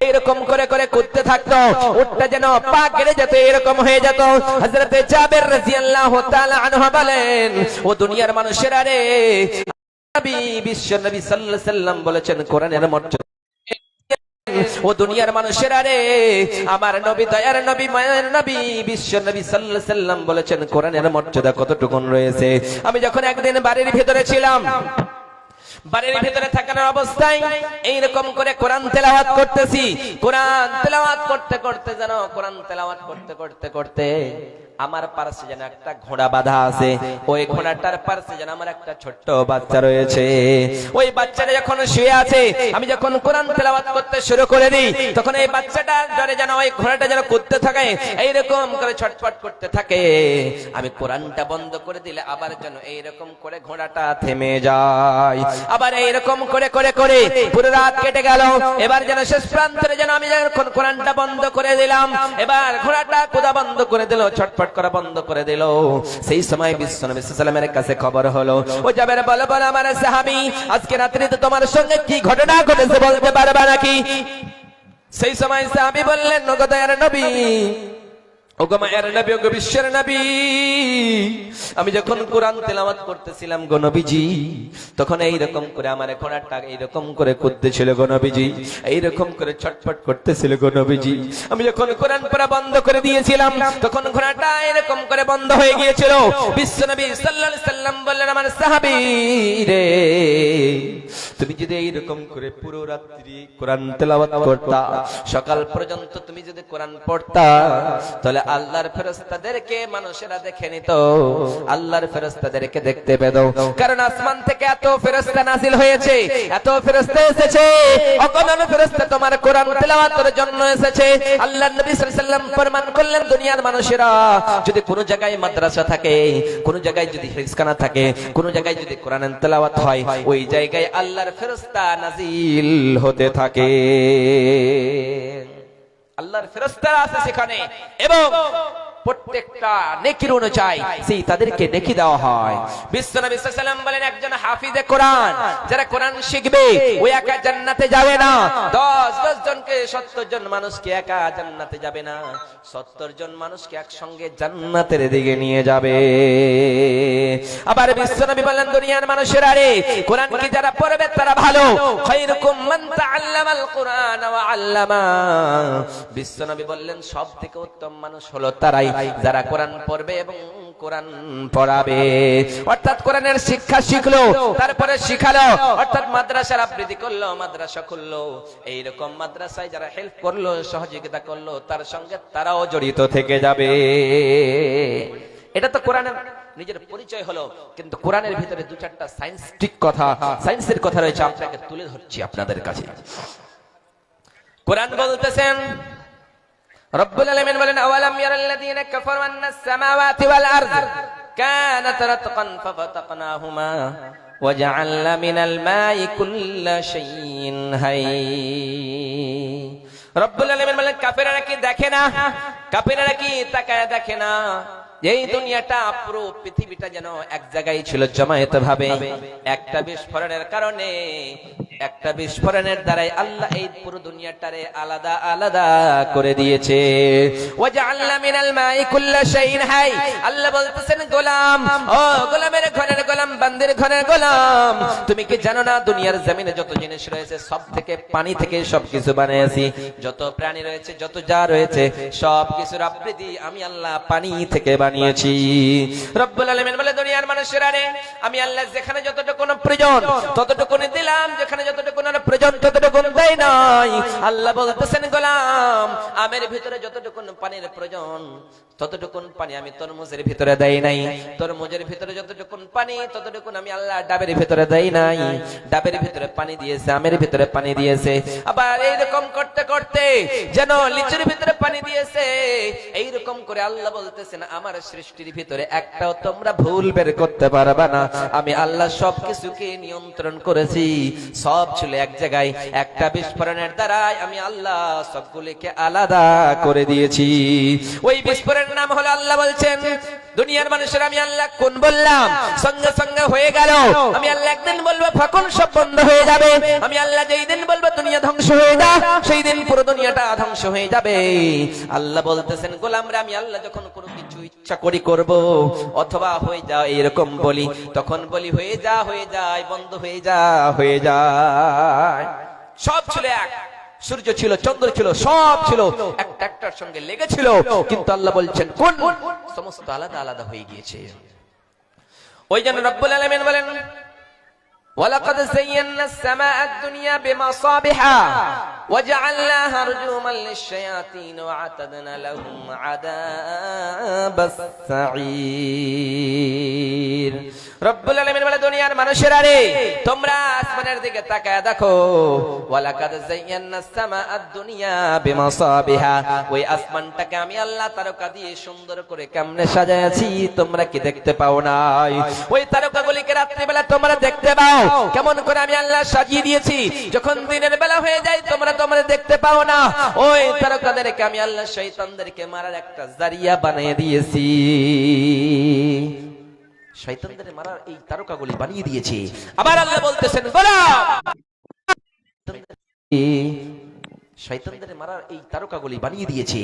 এইরকম করে করে করতে থাকতো উঠটা যেন পা কেড়ে যেত এরকম হয়ে যেত। হজরতে জাবের রাজিয়াল্লাহ তাআলা আনহু বলেন, ও দুনিয়ার মানুষেরা রে নবী, বিশ্ব বলেছেন, কোরআনের মর্যাদা। ও দুনিয়ার মানুষেরা রে, আমার নবী দয়ার নবী, মায়ের নবী, বিশ্ব নবী সাল্লাল্লাহু আলাইহি সাল্লাম বলেছেন, কোরআনের মর্যাদা কতটুকুন রয়েছে? আমি যখন একদিন বাড়ির ভেতরে ছিলাম বাড়ির ভিতরে থাকার অবস্থায় এইরকম করে কোরআন তেলাওয়াত করতেছি। কোরআন তেলাওয়াত করতে করতে যেন, কোরআন তেলাওয়াত করতে করতে করতে আমার পার্শ্বে যেন একটা ঘোড়া বাঁধা আছে। ওই ঘোড়াটার পার্শ্বে যেন আমার একটা ছোট্ট বাচ্চা রয়েছে। ওই বাচ্চাটা যখন শুয়ে আছে, আমি যখন কোরআন তেলাওয়াত করতে শুরু করে দিই, তখন এই বাচ্চাটার ডরে যেন ওই ঘোড়াটা যেন করতে থাকে, এইরকম করে ছটফট করতে থাকে। আমি কোরআনটা বন্ধ করে দিলে আবার যেন এইরকম করে ঘোড়াটা থেমে যায়। আবার এইরকম করে করে করে পুরো রাত কেটে গেল। এবার যেন শেষ প্রান্তরে যেন আমি যখন কোরআনটা বন্ধ করে দিলাম। এবার ঘোড়াটা কোদা বন্ধ করে দিল, ছটফট করা বন্ধ করে দিল। সেই সময় বিশ্ব নবী সাল্লামের কাছে খবর হলো, ও যাবের বলে বলে আমার সাহাবী, আজকে রাত্রিতে তোমার সঙ্গে কি ঘটনা ঘটেছে বলতে পারবা নাকি? সেই সময় সাহাবী বললেন নগদয়ার নবী আমি যখন কোরআন তেলাওয়াত করতেছিলাম গো নবীজি, তখন এই রকম করে আমার ঘোড়াটা এইরকম করে করতেছিল গো নবীজি, এইরকম করে ছটফট করতেছিল গো নবীজি। আমি যখন কোরআন পড়া বন্ধ করে দিয়েছিলাম, তখন ঘোড়াটা এরকম করে বন্ধ হয়ে গিয়েছিল। বিশ্ব নবী সাল্লাম বললেন, আমার সাহাবী রে, তুমি যদি এইরকম করে পুরো রাত্রি কোরআন তেলাওয়াত করতা, সকাল পর্যন্ত তুমি যদি কোরআন পড়তা, তাহলে আল্লাহর ফেরেশতাদেরকে মানুষেরা দেখে নিত। আল্লাহর ফেরেশতাদেরকে দেখতে পেত। কারণ আসমান থেকে এত ফেরেশতা নাজিল হয়েছে, এত ফেরেশতা এসেছে। অগণন ফেরেশতা তোমার কোরআন তেলাওয়াতের জন্য এসেছে। আল্লাহর নবী সাল্লাল্লাহু আলাইহি সাল্লাম ফরমান করলেন দুনিয়ার মানুষেরা, যদি কোনো জায়গায় মাদ্রাসা থাকে, কোনো জায়গায় যদি হিফজখানা থাকে, কোনো জায়গায় যদি কোরআন তেলাওয়াত হয়, ওই জায়গায় আল্লাহর ফেরেশতা নাজিল হতে থাকে। আল্লাহর ফেরেশতারা আছে সেখানে। এবং প্রত্যেকটা নেকির অনুযায়ী সেই তাদেরকে নেকি দেওয়া হয়। বিশ্বনবী সাল্লাল্লাহু আলাইহি ওয়াসাল্লাম বলেন, একজন হাফিজে কোরআন, যারা কোরআন শিখবে, ওই একা জান্নাতে যাবে না। 10 10 জনকে 70 জন মানুষকে একা জান্নাতে যাবে না। 70 জন মানুষকে একসঙ্গে জান্নাতের দিকে নিয়ে যাবে। আবার বিশ্বনবী বলেন, দুনিয়ার মানুষেরা রে কোরআন কি যারা পড়বে তারা ভালো। খায়রুকুম মান তাআল্লামাল কুরআন ওয়া আল্লামা। বিশ্বনবী বললেন সব থেকে উত্তম মানুষ হলো তারাই। যারা কোরআন পড়বে এবং কোরআন পড়াবে। অর্থাৎ কোরআনের শিক্ষা শিখলো, তারপরে শিখালো, অর্থাৎ মাদ্রাসার আবৃত্তি করল, মাদ্রাসা খুললো। এইরকম মাদ্রাসায় যারা হেল্প করল, সহযোগিতা করল, তার সঙ্গে তারাও জড়িত থেকে যাবে। এটা তো কোরআনের নিজের পরিচয় হলো, কিন্তু কোরআনের ভিতরে দু চারটা সায়েন্সটিক কথা সায়েন্সের কথা রয়েছে, আপনাকে তুলে ধরছি আপনাদের কাছে। কোরআন বলতেছেন রব্বুল আলামিন বলেন আওয়ালাম ইয়ারাল্লাযীনা কাফারু আন্নাস সামাওয়াতি ওয়াল আরদ কানাত রাতকান ফাফাতাকনাহুমা وجعلنا من الماء كل شيء حي রব্বুল আলামিন বলেন কাফেররা কি দেখে না কাফেররা কি তাকায় দেখে না এই দুনিয়াটা পুরো পৃথিবীটা যেন এক জায়গায় ছিল জমায়েত ভাবে একটা বিস্ফোরণের কারণে একটা বিস্ফোরণের দ্বারাই আল্লাহ এই পুরো দুনিয়াটারে আলাদা আলাদা করে দিয়েছে। আল্লাহ বলতেছেন, গোলাম, ও গোলামের ঘরের গোলাম, বান্দির ঘরের গোলাম, তুমি কি জানো না দুনিয়ার জমিনে যত জিনিস রয়েছে, সব থেকে পানি থেকে সবকিছু বানিয়েছি। যত প্রাণী রয়েছে, যত যা রয়েছে সব কিছুর আবৃত্তি আমি আল্লাহ পানি থেকে বানিয়েছি। রব্বুল আলামিন বলে, দুনিয়ার মানুষেরা রে, আমি আল্লাহ যেখানে যতটুকু প্রয়োজন, ততটুকু যেখানে যতটুকু প্রয়োজন ততটুকু দেই নাই। আল্লাহ বলতেছেন, গোলাম, আমের ভিতরে যতটুকু পানির প্রয়োজন পানি আমি তরমুজের ভিতরে দেই নাই। তরমুজের ভিতরে পানি আমি আল্লাহ ডাবের ভিতরে দেই নাই। ডাবের ভিতরে পানি দিয়েছে, আমের ভিতরে পানি দিয়েছে। আবার করতে করতে যেন লিচুর ভিতরে পানি দিয়েছে করে আল্লাহ বলতেছেন, আমার সৃষ্টির ভিতরে একটাও তোমরা ভুল বের করতে পারবে না। আমি আল্লাহ সবকিছুকে নিয়ন্ত্রণ করেছি, সব ছিল এক জায়গায় একটা বিস্ফোরণের দ্বারাই আমি আল্লাহ সবগুলিকে আলাদা করে দিয়েছি। ওই বিস্ফোরণের নাম হলো আল্লাহ বলছেন দুনিয়ার মানুষের আমি আল্লাহ কোন বললাম? সঙ্গে সঙ্গে হয়ে গেল। আমি আল্লাহ একদিন বলব ফখন সব বন্ধ হয়ে যাবে। আমি আল্লাহ যেই দিন বলব দুনিয়া ধ্বংস হয়ে যা। সেই দিন পুরো দুনিয়াটা ধ্বংস হয়ে যাবে। আল্লাহ বলতেছেন গোলামরা আমি আল্লাহ যখন কোনো কিছু ইচ্ছা করি করব অথবা হয়ে যা এরকম বলি। তখন বলি হয়ে যা হয়ে যায় বন্ধ হয়ে যা হয়ে যায়। সব ছিল এক। সূর্য ছিল চন্দ্র ছিল সব ছিল একটা একটার সঙ্গে লেগেছিল কিন্তু আল্লাহ বলছেন কোন সমস্ত আলাদা আলাদা হয়ে গিয়েছে ওই জন্য রব্বুল আলামিন বলেন ولقد زينا السماء الدنيا بمصابيح وجعلناها رجوما للشياطين وعتدنا لهم عذاب السعير রব্বুল আলামিন বলে, দুনিয়ার মানুষেরা রে তোমরা আসমানের দিকে তাকায় দেখো। ওয়ালাকাদ যায়্যানা সামাআদ দুনিয়া বিমাসাবিহা। ওই আসমানটাকে আমি আল্লাহ তারকা দিয়ে সুন্দর করে কেমনে সাজাইছি তোমরা কি দেখতে পাও নাই? ওই তারকাগুলিকে রাত্রিবেলা তোমরা দেখতে পাও। কেমন করে আমি আল্লাহ সাজিয়ে দিয়েছি, যখন দিনের বেলা হয়ে যায়, তোমরা তোমরা দেখতে পাও না। ওই তারকাদেরকে আমি আল্লাহ শয়তানদেরকে মারার একটা জারিয়া বানিয়ে দিয়েছি। শয়তানদের মারার এই তারকাগুলি বানিয়ে দিয়েছে। আবার আল্লাহ বলতেছেন, বলা! শয়তানদের মারার এই তারকাগুলি বানিয়ে দিয়েছি।